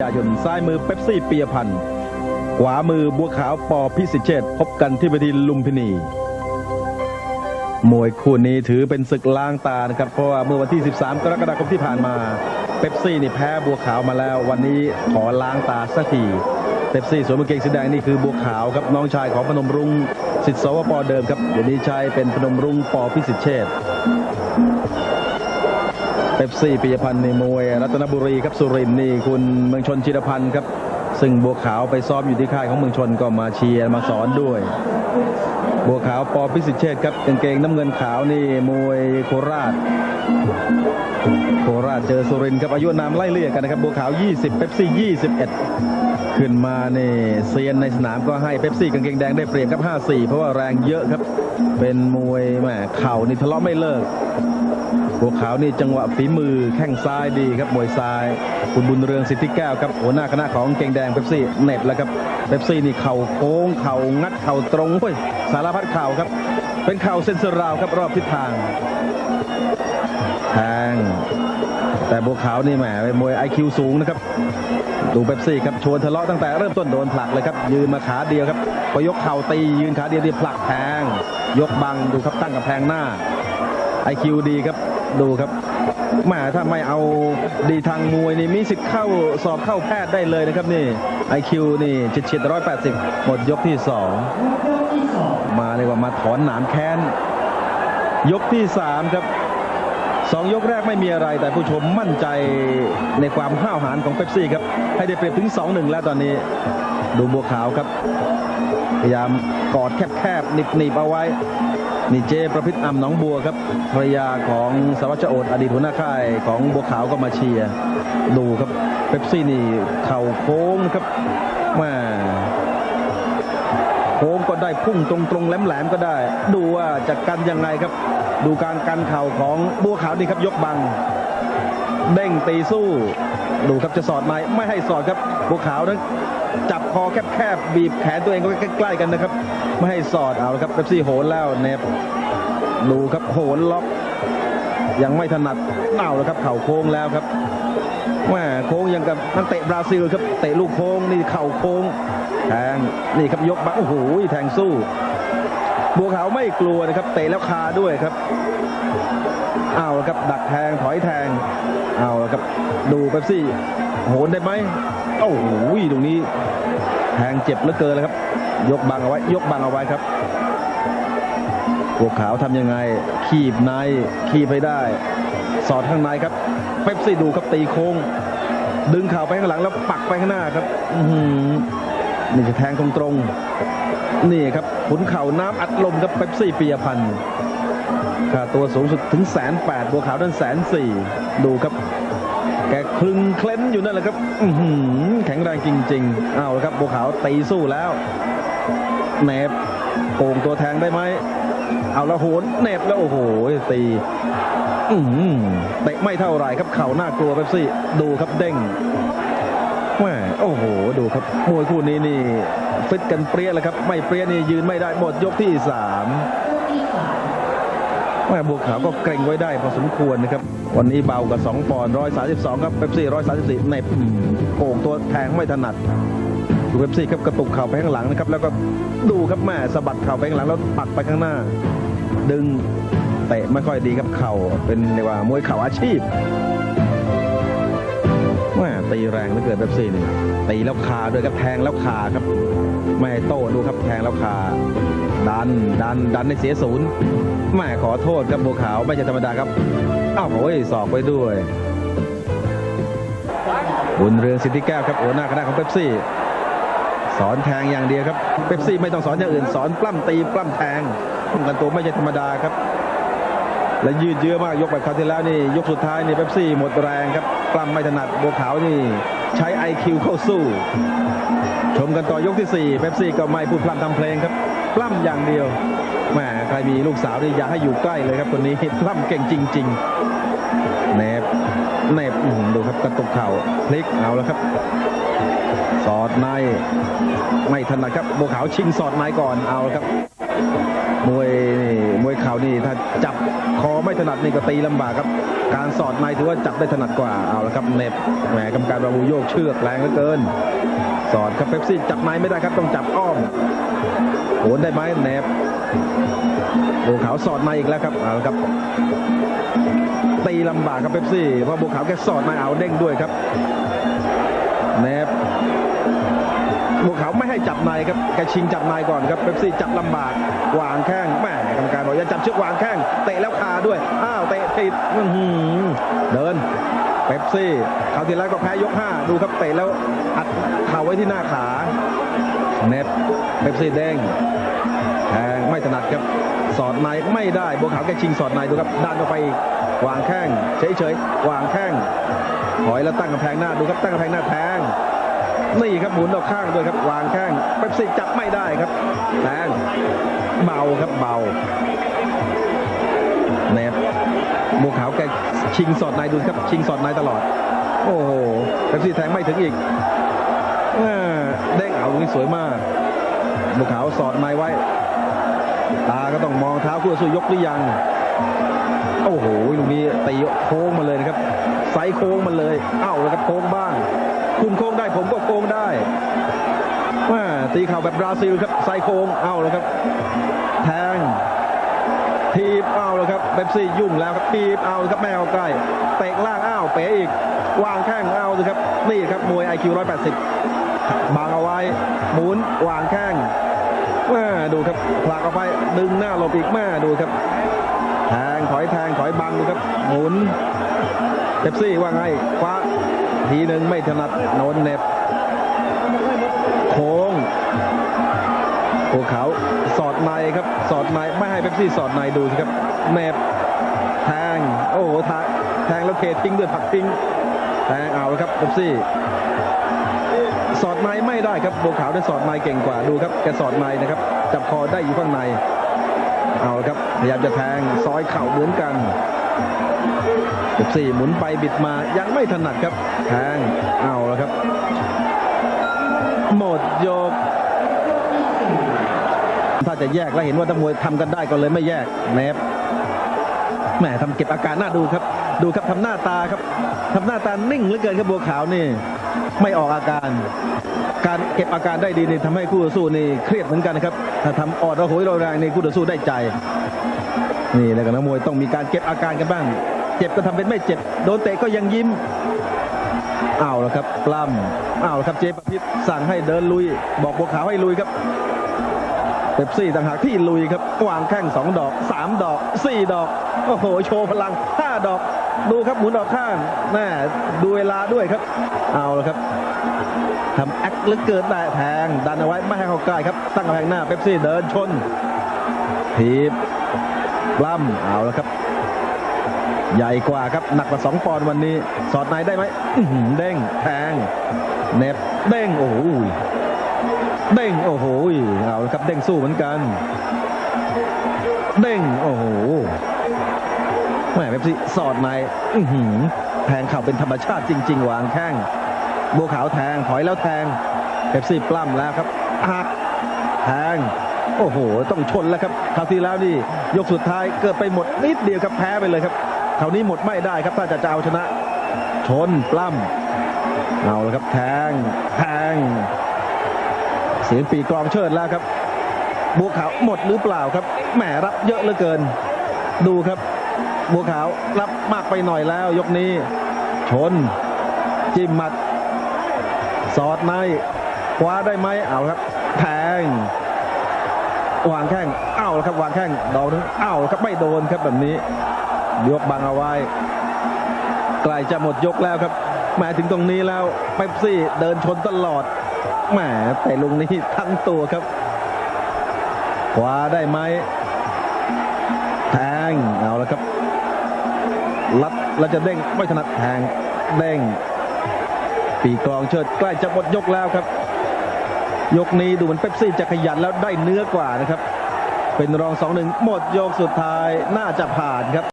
ยายนซ้ายมือเป๊ปซี่ปียพันธ์ขวามือบัวขาวปอพิสิทธิ์เชษพบกันที่เวทีลุมพินี มวยคู่นี้ถือเป็นศึกล้างตานะครับ เพราะว่าเมื่อวันที่ 13 กรกฎาคมที่ผ่านมา เป๊ปซี่นี่แพ้บัวขาวมาแล้ว วันนี้ขอล้างตาสักทีเป๊ปซี่สวมกางเกงสีแดงนี่คือบัวขาวครับน้องชายของพนมรุ้งสิทธิ์สวปเดิมครับเดี๋ยวนี้ใช้เป็นพนมรุ้งปอพิสิทธิ์เชษ เป๊ปซี่ปิยพันธ์ในมวย รัตนบุรีครับสุรินนี่คุณเมืองชนชิรพันธ์ครับ ซึ่งบัวขาวไปซ้อมอยู่ที่ค่ายของเมืองชนก็มาเชียร์มาสอนด้วย บัวขาวปอพิสิทธิ์เชษครับกางเกงน้ำเงินขาวนี่มวยโคราช โคราชเจอสุรินครับอายุนามไล่เลี่ยกันนะครับบัวขาว 20เป๊ปซี่ 21 ขึ้นมาเนี่ยเซียนในสนามก็ให้เป๊ปซี่กางเกงแดงได้เปรียบครับ 5-4 เพราะว่าแรงเยอะครับ เป็นมวยแหมเข่านี่ทะเลาะไม่เลิก บัวขาวนี่จังหวะฝีมือแข้งซ้ายดีครับมวยซ้าย คุณบุญเรืองสิทธิแก้วครับหัวหน้าคณะของเก่งแดงเป๊ปซี่เน็บแล้วครับเป๊ปซี่นี่เข่าโค้งเข่างัดเข่าตรงเฮ้ยสารพัดเข่าครับ เป็นเข่าเส้นสราวครับรอบทิศทางแทงแต่บัวขาวนี่แหมเป็นมวยไอคิวสูงนะครับดูเป๊ปซี่ครับชวนทะเลาะตั้งแต่เริ่มต้นโดนผลักเลยครับยืนมาขาเดียวครับพอยกเข่าตียืนขาเดียวที่ผลักแทงยกบังดูครับตั้งกับแพงหน้า ไอคิวดีครับดูครับแมาถ้าไม่เอาดีทางมวยนี่มีสิทธิ์เข้าสอบเข้าแพทย์ได้เลยนะครับนี่ไอคิวนี่ชิดชิดร้อยแปดสิบหมดยกที่สองมาเลยว่ามาถอนหนามแค้น ยกที่สามครับสองยกแรกไม่มีอะไรแต่ผู้ชมมั่นใจในความห้าวหาญของเป๊ปซี่ครับ ให้ได้เปรียบถึง 2-1 แล้วตอนนี้ ดูบัวขาวครับ พยายามกอดแคบๆหนีบๆเอาไว้ นี่เจประพิษอ่ำหนองบัวครับภรรยาของสารวัตรโอดอดีตหัวหน้าค่ายของบัวขาวก็มาเชียร์ดูครับเป๊ปซี่นี่เข่าโค้งครับแมาโค้งก็ได้พุ่งตรงๆแหลมๆก็ได้ ดูว่าจะกันยังไงครับ ดูการกันเข่าของบัวขาวนี่ครับยกบัง เด้งตีสู้ ดูครับจะสอดไหมไม่ให้สอดครับบัวขาวนั้นจับคอแคบๆบีบแขนตัวเองก็ใกล้ๆกันนะครับ ไม่ให้สอดเอาละครับเป๊ปซี่โหนแล้วเนบดูครับโหนล็อก ยังไม่ถนัดเน่าแล้วครับ เข่าโค้งแล้วครับแม่โค้งยังกับนักเตะบราซิลครับเตะลูกโค้งนี่เข่าโค้งแทงนี่ครับยกบังโอ้โหแทงสู้บัวขาวไม่กลัวนะครับ เตะแล้วคาด้วยครับเอาละครับดักแทงถอยแทงเอาละครับดูเป๊ปซี่ โหนได้ไหมโอ้โหตรงนี้แทงเจ็บเหลือเกินเลยครับ ยกบังเอาไว้ ยกบังเอาไว้ครับบัวขาวทำยังไง ขีบในขีบไปได้ สอดข้างในครับ เป๊ปซี่ดูครับตีโค้ง ดึงเข่าไปข้างหลังแล้วปักไปข้างหน้าครับอืนี่จะแทงตรงๆนี่ครับขุนเข่าน้ำอัดลมครับเป๊ปซี่ปียพันธ์ค่าตัวสูงสุดถึงแสนแปดบัวขาวด้านแสนสี่ดูครับ แกคลึงเคล้นอยู่นั่นแหละครับอืแข็งแรงจริง ๆ เอาละครับบัวขาวตีสู้แล้ว เนบโก่งตัวแทงได้ไหม เอาละโหนเนบแล้วโอ้โหตีอือหือเตะไม่เท่าไหร่ครับเข่าน่ากลัวเป๊ปซี่ ดูครับเด้งแม่โอ้โห ดูครับมวยคู่นี้นี่ฟิตกันเปรี้ยแล้วครับ ไม่เปรี้ยนี่ยืนไม่ได้หมดยกที่สามแม่บัวขาวก็เกรงไว้ได้พอสมควรนะครับ วันนี้เบากว่า2ปอนด์132 ครับเป๊ปซี่134ในโก่งตัวแทงไม่ถนัด ดูเป๊ปซี่ครับกระตุกเข่าไปข้างหลังนะครับ แล้วก็ดูครับแม่สะบัดเข่าไปข้างหลังแล้วปักไปข้างหน้า ดึงเตะไม่ค่อยดีครับเข่าเป็นเรียกว่ามวยเข่าอาชีพแม่ตีแรงเหลือเกินเป๊ปซี่นี่ตีแล้วคาด้วยครับแทงแล้วคาครับไม่โต้ดูครับแทงแล้วคาดันดันดันในเสียศูนย์แม่ขอโทษครับบัวขาวไม่ใช่ธรรมดาครับอ้าวโอ้ยสอกไปด้วยบุญเรืองสิทธิแก้วครับหัวหน้าคณะของเป๊ปซี่ สอนแทงอย่างเดียวครับเป๊ปซี่ไม่ต้องสอนอย่างอื่นสอนปล้ำตีปล้ำแทงป้องกันตัวไม่ใช่ธรรมดาครับ และยืดเยื้อมากยกแบบคราวที่แล้วนี่ยกสุดท้ายนี่เป๊ปซี่หมดแรงครับปล้ำไม่ถนัดบัวขาวนี่ใช้ IQ เข้าสู้ ชมกันต่อยกที่4เป๊ปซี่ก็ไม่พูดพร่ำทำเพลงครับปล้ำอย่างเดียวแหมใครมีลูกสาวนี่อยากให้อยู่ใกล้เลยครับคนนี้ปล้ำเก่งจริงๆเนบเนบดูครับกระตุกเข่าพลิกเอาแล้วครับ สอดในไม่ถนัดครับบัวขาวชิงสอดในก่อนเอาครับ มวยนี่มวยเข่านี่ถ้าจับคอไม่ถนัดนี่ก็ตีลำบากครับ การสอดในถือว่าจับได้ถนัดกว่าเอาละครับเน็บแหมกรรมการบาบูโยกเชือกแรงเหลือเกิน สอดครับเป๊ปซี่จับในไม่ได้ครับต้องจับอ้อมโหนได้ไหมเน็บบัวขาวสอดในอีกแล้วครับเอาละครับตีลำบากครับเป๊ปซี่เพราะบัวขาวแกสอดในเอาเด้งด้วยครับเน็บ บัวขาวไม่ให้จับในครับแกชิงจับในก่อนครับเป๊ปซี่จับลำบากวางแข้งแม่กรรมการบอกอย่าจับเชือกวางแข้งเตะแล้วคาด้วยอ้าวเตะติดเดินเป๊ปซี่คราวที่แล้วก็แพ้ยกห้าดูครับเตะแล้วอัดเข่าไว้ที่หน้าขาเน็บเป๊ปซี่เด้งแทงไม่ถนัดครับสอดในไม่ได้บัวขาวแกชิงสอดในดูครับด้านออกไปอีกวางแข้งเฉยๆวางแข้งถอยแล้วตั้งกำแพงหน้าดูครับตั้งกำแพงหน้าแทง นี่ครับหมุนออกข้างด้วยครับวางแข้งเป๊ปซี่จับไม่ได้ครับแทงเบาครับเบาเนบบัวขาวแกชิงสอดในดูครับ ชิงสอดในตลอด โอ้โหเป๊ปซี่แทงไม่ถึงอีกเด้งเอาตรงนี้สวยมากบัวขาวสอดในไว้ ตาก็ต้องมองเท้าคู่ต่อสู้ยกหรือยังโอ้โหลูกนี้ตีโค้งมาเลยนะครับไซส์โค้งมาเลย เอ้าแล้วครับโค้งบ้าง คุณโค้งได้ผมก็โค้งได้ว่าตีเข่าแบบบราซิลครับไซส์โค้งเอาแล้วครับ แทง ทีบเอาแล้วครับเบปซี่ยุ่งแล้วครับทีบเอาแล้วครับแมวใกล้เตะล่างอ้าวเป๋อีก วางแข้งเอ้าเลยครับนี่ครับมวย IQ 180บางเอาไว้หมุนวางแข้งแม่ดูครับผลักออกไปดึงหน้าหลบอีกแม่ดูครับ แทงถอยแทงถอยบังดูครับ หมุนเป๊ปซี่ว่าไงคว้า ทีหนึ่งไม่ถนัดโนนเน็บโค้งภูเขาสอดในครับ สอดในไม่ให้เป๊ปซี่สอดในดูสิครับเน็บแทงโอ้โหทางแทงแล้วเคทิ้งด้วยผักทิ้งแทงเอาเลยครับเป๊ปซี่ สอดในไม่ได้ครับบัวขาวได้สอดในเก่งกว่าดูครับแกสอดในนะครับ จับคอได้อยู่ข้างในเอาละครับพยายามจะแทงซอยเข่าเหมือนกัน 14หมุนไปบิดมายังไม่ถนัดครับแทงเอาและครับ หมดยก ถ้าจะแยกแล้วเห็นว่าตะมวยทำกันได้ก็เลยไม่แยกเนฟแหมทำเก็บอาการน่าดูครับ ดูครับทำหน้าตาครับทำหน้าตานิ่งเหลือเกินครับบัวขาวนี่ ไม่ออกอาการ การเก็บอาการได้ดีนี่ทำให้คู่ต่อสู้นี่เครียดเหมือนกันนะครับถ้าทำออนระโหยระแรงนี่คู่ต่อสู้ได้ใจ นี่แล้วก็นักมวยต้องมีการเก็บอาการกันบ้าง เจ็บก็ทำเป็นไม่เจ็บ โดนเตะก็ยังยิ้มเอาแล้วครับปล้ำเอาแล้วครับเจประพิษสั่งให้เดินลุย บอกบัวขาวให้ลุยครับเป๊ปซี่ต่างหากที่ลุยครับวางแข้งสองดอกสามดอกสี่ดอกโอ้โหโชว์พลังห้าดอกดูครับหมุนออกข้างแม่ดูเวลาด้วยครับ เอาแล้วครับทำแอคลึกเกินได้แทงดันเอาไว้ไม่ให้เขาใกล้ครับตั้งกำแพงหน้าเป๊ปซี่เดินชนทีบ ปล้ำเอาแล้วครับ ใหญ่กว่าครับหนักกว่าสองปอนด์วันนี้ สอดในได้ไหมเด้งแทงเน็บเด้งโอ้โหเด้งโอ้โหเอาละครับเด้งสู้เหมือนกัน เด้งโอ้โหแม่เป๊ปซี่สอดในอื้อหือแทงเข่าเป็นธรรมชาติจริง ๆ วางแข้งบัวขาวแทงถอยแล้วแทงเป๊ปซี่ปล้ำแล้วครับหักแทง โอ้โห ต้องชนแล้วครับคราวที่แล้วนี่ ยกสุดท้ายเกิดไปหมดนิดเดียวครับแพ้ไปเลยครับคราวนี้หมดไม่ได้ครับถ้าจะจะเอาชนะ ชนปล้ำเอาละครับแทงแทงเสียงปีกลองเชิดแล้วครับบัวขาวหมดหรือเปล่าครับแหมรับเยอะเหลือเกิน ดูครับบัวขาวรับมากไปหน่อยแล้ว ยกนี้ ชน จิ้มหมัด สอดในคว้าได้ไหมเอาครับ แทง วางแข้งอ้าวครับวางแข้งดอกนึงอ้าวครับไม่โดนครับแบบนี้ยกบังเอาไว้ใกล้จะหมดยกแล้วครับมาถึงตรงนี้แล้วเป๊ปซี่เดินชนตลอดแหมแต่ลุงนี้ทั้งตัวครับขวาได้ไหมแทงเอาแล้วครับลัดแล้วจะเด้งไม่ถนัดแทงเด้งปีกลองเชิดใกล้จะหมดยกแล้วครับ ยกนี้ดูเหมือนเป๊ปซี่จะขยันแล้วได้เนื้อกว่านะครับ เป็นรองสองหนึ่งหมดยกสุดท้ายน่าจะผ่านครับ